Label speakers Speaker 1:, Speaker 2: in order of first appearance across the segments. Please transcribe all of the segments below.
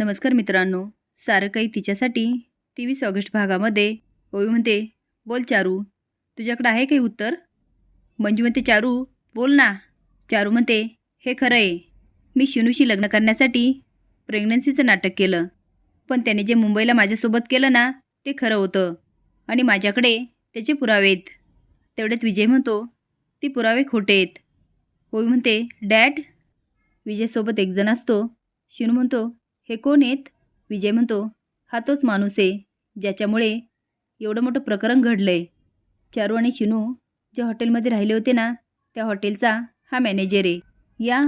Speaker 1: नमस्कार मित्रांनो. सारं काही तिच्यासाठी तेवीस ऑगस्ट भागामध्ये ओवी म्हणते बोल चारू. तुझ्याकडं आहे काही उत्तर? मंजू म्हणते चारू बोल ना. चारू म्हणते हे खरं आहे. मी शिनूशी लग्न करण्यासाठी प्रेग्नन्सीचं नाटक केलं. पण त्याने जे मुंबईला माझ्यासोबत केलं ना ते खरं होतं. आणि माझ्याकडे त्याचे पुरावे आहेत. तेवढ्यात विजय म्हणतो ती पुरावे खोटे आहेत. ओवी म्हणते डॅड? विजयसोबत एक जण असतो. शिनू म्हणतो हे कोण आहेत? विजय म्हणतो हा तोच माणूस आहे ज्याच्यामुळे एवढं मोठं प्रकरण घडलं आहे चारू आणि शिनू ज्या हॉटेलमध्ये राहिले होते ना त्या हॉटेलचा हा मॅनेजर आहे. या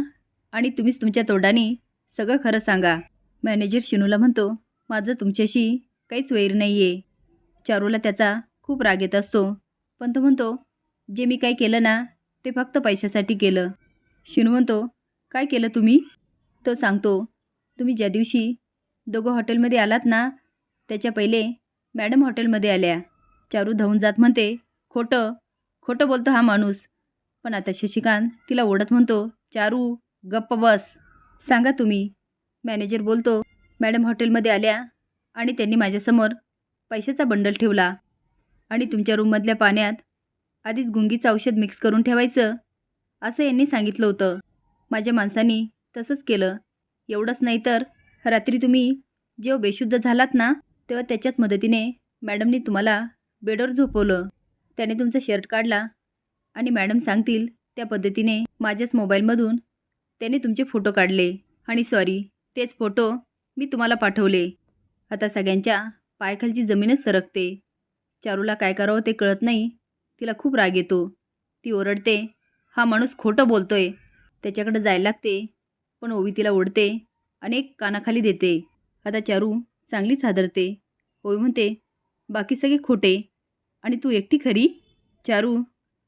Speaker 1: आणि तुम्हीच तुमच्या तोंडाने सगळं खरं सांगा. मॅनेजर शिनूला म्हणतो माझं तुमच्याशी काहीच वैर नाही आहे चारूला त्याचा खूप राग येत असतो पण तो म्हणतो जे मी काय केलं ना ते फक्त पैशासाठी केलं. शिनू म्हणतो काय केलं तुम्ही? तो सांगतो तुम्ही ज्या दिवशी दोघं हॉटेलमध्ये आलात ना त्याच्या पहिले मॅडम हॉटेलमध्ये आल्या. चारू धावून जात म्हणते खोटं खोटं बोलतो हा माणूस. पण आता शशिकांत तिला ओढत म्हणतो चारू गप्प बस. सांगा तुम्ही. मॅनेजर बोलतो मॅडम हॉटेलमध्ये आल्या आणि त्यांनी माझ्यासमोर पैशाचा बंडल ठेवला आणि तुमच्या रूममधल्या पाण्यात आधीच गुंगीचं औषध मिक्स करून ठेवायचं असं यांनी सांगितलं होतं. माझ्या माणसांनी तसंच केलं. एवढंच नाही तर रात्री तुम्ही जेव्हा बेशुद्ध झालात ना तेव्हा त्याच्याच मदतीने मॅडमनी तुम्हाला बेडवर झोपवलं. त्याने तुमचा शर्ट काढला आणि मॅडम सांगतील त्या पद्धतीने माझ्याच मोबाईलमधून त्याने तुमचे फोटो काढले. आणि सॉरी तेच फोटो मी तुम्हाला पाठवले. आता सगळ्यांच्या पायखालची जमीनच सरकते. चारूला काय करावं ते कळत नाही. तिला खूप राग येतो. ती ओरडते हा माणूस खोटं बोलतोय. त्याच्याकडे जायला लागते. पण ओवी तिला ओढते अनेक कानाखाली देते. आता चारू चांगलीच हादरते. ओवी म्हणते बाकी सगळे खोटे. आणि तू एकटी खरी? चारू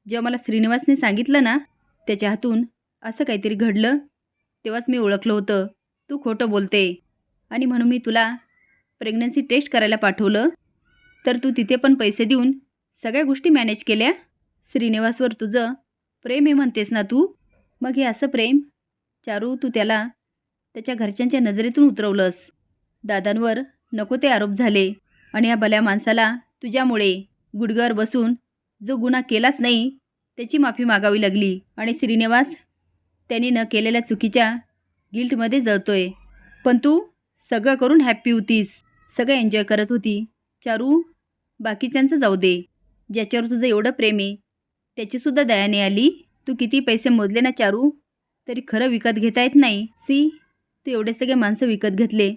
Speaker 1: जेव्हा मला श्रीनिवासने सांगितलं ना त्याच्या हातून असं काहीतरी घडलं तेव्हाच मी ओळखलं होतं. तू खोटं बोलते. आणि म्हणून मी तुला प्रेग्नन्सी टेस्ट करायला पाठवलं. तर तू तिथे पण पैसे देऊन सगळ्या गोष्टी मॅनेज केल्या? श्रीनिवासवर तुझं प्रेम आहे म्हणतेस ना तू? मग हे असं प्रेम चारू तू त्याला त्याच्या घरच्यांच्या नजरेतून उतरवलंस. दादांवर नको ते आरोप झाले आणि या भल्या माणसाला तुझ्यामुळे गुडघर बसून जो गुन्हा केलाच नाही त्याची माफी मागावी लागली आणि श्रीनिवास त्यांनी न केलेल्या चुकीच्या गिल्टमध्ये जळतोय. पण तू सगळं करून हॅप्पी होतीस. सगळं एन्जॉय करत होती. चारू बाकीच्यांचं जाऊ दे. ज्याच्यावर तुझं एवढं प्रेम आहे त्याचीसुद्धा दयाने आली. तू किती पैसे मोजले ना चारू? तरी खरं विकत घेता येत नाही. सी तू एवढे सगळे माणसं विकत घेतले.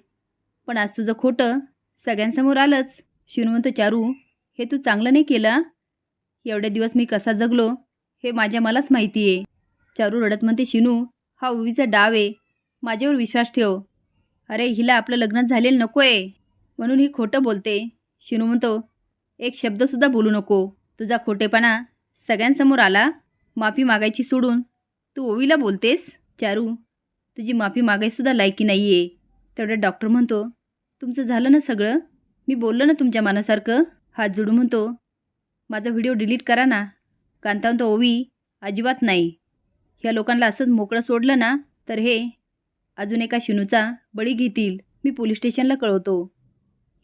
Speaker 1: पण आज तुझं खोटं सगळ्यांसमोर आलंच. शिनू म्हणतो चारू हे तू चांगलं नाही केलं एवढे दिवस मी कसा जगलो हे माझ्या मलाच माहिती आहे. चारू रडत म्हणते शिनू हा उवीचा डाव आहे. माझ्यावर विश्वास ठेव. अरे हिला आपलं लग्न झालेलं नको आहे म्हणून ही खोटं बोलते. शिनू म्हणतो एक शब्दसुद्धा बोलू नको. तुझा खोटेपणा सगळ्यांसमोर आला. माफी मागायची सोडून तू ओवीला बोलतेस? चारू तुझी माफी मागायसुद्धा लायकी नाही आहे तेवढ्या डॉक्टर म्हणतो तुमचं झालं ना सगळं? मी बोललो ना तुमच्या मनासारखं? हात जुडू म्हणतो माझा व्हिडिओ डिलीट करा ना. कांता म्हणतो ओवी अजिबात नाही. ह्या लोकांना असंच मोकळं सोडलं ना तर हे अजून एका शिनूचा बळी घेतील. मी पोलीस स्टेशनला कळवतो.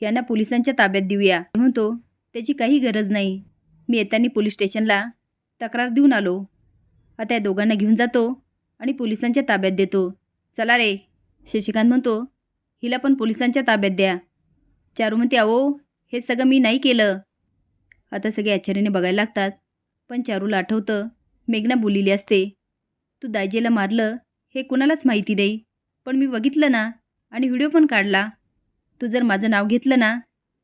Speaker 1: यांना पोलिसांच्या ताब्यात देऊया. म्हणतो त्याची काही गरज नाही. मी येताना पोलीस स्टेशनला तक्रार देऊन आलो. आता या दोघांना घेऊन जातो आणि पोलिसांच्या ताब्यात देतो. चला रे शशिकांत म्हणतो हिला पण पोलिसांच्या ताब्यात द्या. चारू म्हणते अहो हे सगळं मी नाही केलं. आता सगळे आश्चर्याने बघायला लागतात पण चारूला आठवतं मेघना बोललेली असते तू दायजेला मारलं हे कुणालाच माहिती नाही पण मी बघितलं ना आणि व्हिडिओ पण काढला. तू जर माझं नाव घेतलं ना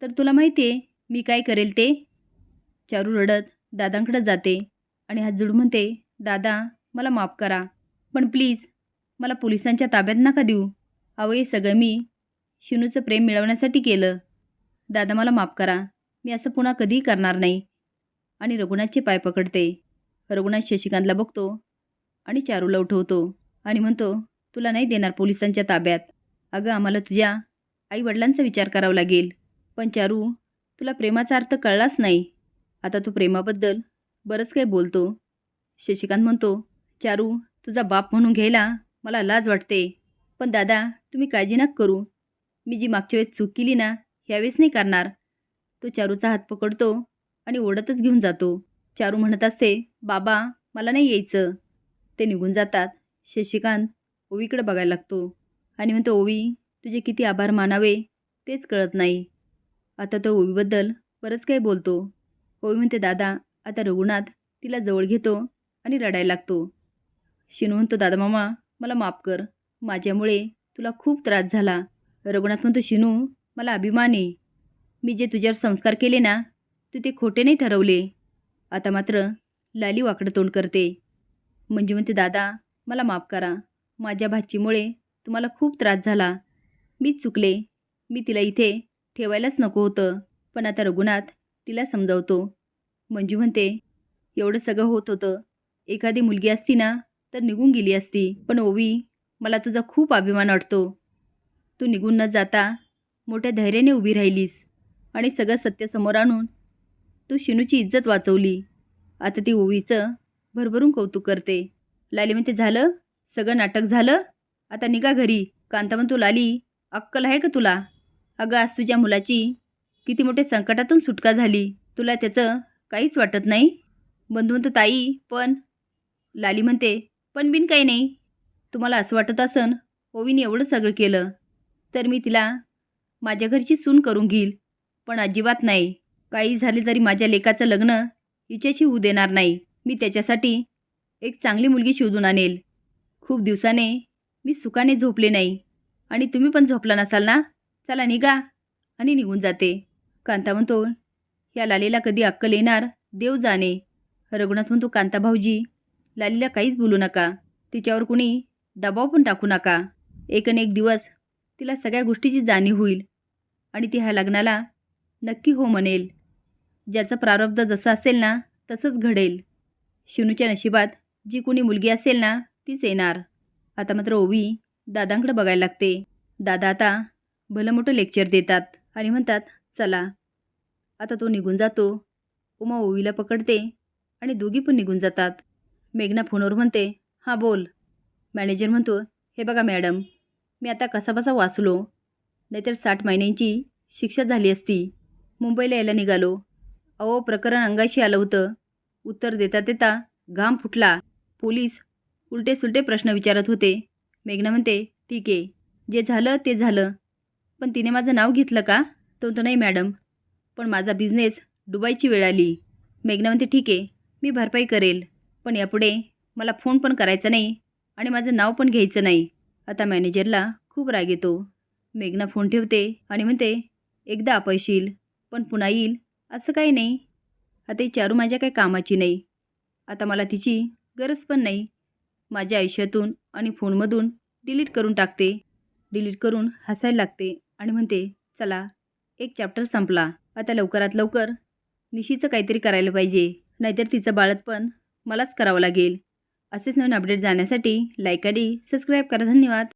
Speaker 1: तर तुला माहिती आहे मी काय करेल ते? चारू रडत दादांकडे जाते आणि हात जुडू म्हणते दादा मला माफ करा. पण प्लीज मला पोलिसांच्या ताब्यात नका देऊ. अहो हे सगळं मी शिनूचं प्रेम मिळवण्यासाठी केलं. दादा मला माफ करा. मी असं पुन्हा कधीही करणार नाही. आणि रघुनाथचे पाय पकडते. रघुनाथ शशिकांतला बघतो आणि चारूला उठवतो आणि म्हणतो तुला नाही देणार पोलिसांच्या ताब्यात. अगं आम्हाला तुझ्या आईवडिलांचा विचार करावा लागेल. पण चारू तुला प्रेमाचा अर्थ कळलाच नाही. आता तू प्रेमाबद्दल बरंच काही बोलतो. शशिकांत म्हणतो चारू तुझा बाप म्हणून घ्यायला मला लाज वाटते. पण दादा तुम्ही काळजी नका करू. मी जी मागच्या वेळेस चूक केली ना ह्यावेळेस नाही करणार. तो चारूचा हात पकडतो आणि ओढतच घेऊन जातो. चारू म्हणत असते बाबा मला नाही यायचं. ते निघून जातात. शशिकांत ओवीकडे बघायला लागतो आणि म्हणतो ओवी तुझे किती आभार मानावे तेच कळत नाही. आता तो ओवीबद्दल बरंच काही बोलतो. ओवी म्हणते दादा आता रघुनाथ तिला जवळ घेतो. आणि रडायला लागतो. शिनू म्हणतो दादा मामा मला माफ कर. माझ्यामुळे तुला खूप त्रास झाला. रघुनाथ म्हणतो शिनू मला अभिमान आहे. मी जे तुझ्यावर संस्कार केले ना तू ते खोटे नाही ठरवले. आता मात्र लाली वाकडं तोंड करते. म्हणजे म्हणते दादा मला माफ करा. माझ्या भाचीमुळे तुम्हाला खूप त्रास झाला. मीच चुकले. मी तिला इथे ठेवायलाच नको होतं. पण आता रघुनाथ तिला समजावतो. मंजू म्हणते एवढं सगळं होत होतं. एखादी मुलगी असती ना तर निघून गेली असती. पण ओवी मला तुझा खूप अभिमान वाटतो. तू निघून न जाता मोठ्या धैर्याने उभी राहिलीस आणि सगळं सत्य समोर आणून तू शिनूची इज्जत वाचवली. आता ती ओवीचं भरभरून कौतुक करते. लाली म्हणते झालं? सगळं नाटक झालं? आता निघा घरी. कांता म्हणतो लाली अक्कल आहे का तुला? अगं आज तुझ्या मुलाची किती मोठ्या संकटातून सुटका झाली. तुला त्याचं काहीच वाटत नाही. बंधू म्हणतो ताई पण लाली म्हणते पण बिन काही नाही. तुम्हाला असं वाटत असन ओवीने एवढं सगळं केलं. तर मी तिला माझ्या घरची सून करून घेईल. पण अजिबात नाही. काही झाले तरी माझ्या लेकाचं लग्न हिच्याशी होऊ देणार नाही. मी त्याच्यासाठी एक चांगली मुलगी शोधून आणेल. खूप दिवसाने मी सुखाने झोपले नाही. आणि तुम्ही पण झोपला नसाल ना? चला निघा. आणि निघून जाते. कांता म्हणतो या लालीला कधी अक्कल येणार? देव जाणे. रघुनाथ म्हणतो कांता भाऊजी लालीला काहीच बोलू नका. तिच्यावर कुणी दबाव पण टाकू नका. एक न एक दिवस तिला सगळ्या गोष्टीची जाणीव होईल आणि ती ह्या लग्नाला नक्की हो म्हणेल. ज्याचं प्रारब्ध जसं असेल ना तसंच घडेल. शिनूच्या नशिबात जी कोणी मुलगी असेल ना तीच येणार. आता मात्र ओवी दादांकडे बघायला लागते. दादा आता भलं मोठं लेक्चर देतात आणि म्हणतात चला. आता तो निघून जातो. उमा ओवीला पकडते आणि दोघी पण निघून जातात. मेघना फोनवर म्हणते हां बोल. मॅनेजर म्हणतो हे बघा मॅडम मी आता कसाबसा वाचलो. नाहीतर साठ महिन्यांची शिक्षा झाली असती. मुंबईला यायला निघालो. अहो प्रकरण अंगाशी आलं होतं. उत्तर देता देता घाम फुटला. पोलीस उलटे सुलटे प्रश्न विचारत होते. मेघना म्हणते ठीक आहे. जे झालं ते झालं. पण तिने माझं नाव घेतलं का? तो तर नाही मॅडम. पण माझा बिझनेस डुबायची वेळ आली. मेघना म्हणते ठीक आहे. मी भरपाई करेल. पण यापुढे मला फोन पण करायचा नाही आणि माझं नाव पण घ्यायचं नाही. आता मॅनेजरला खूप राग येतो. मेघना फोन ठेवते आणि म्हणते एकदा अपयश येईल पण पुन्हा येईल असं काही नाही. आता ही चारू माझ्या काही कामाची नाही. आता मला तिची गरज पण नाही. माझ्या आयुष्यातून आणि फोनमधून डिलीट करून टाकते. डिलीट करून हसायला लागते आणि म्हणते चला एक चॅप्टर संपला. आता लवकरात लवकर निशीचं काहीतरी करायला पाहिजे. नाहीतर तिचं बाळत पण मलाच करावं लागेल. असेच नवीन अपडेट जाण्यासाठी लाईक डी सबस्क्राईब करा. धन्यवाद.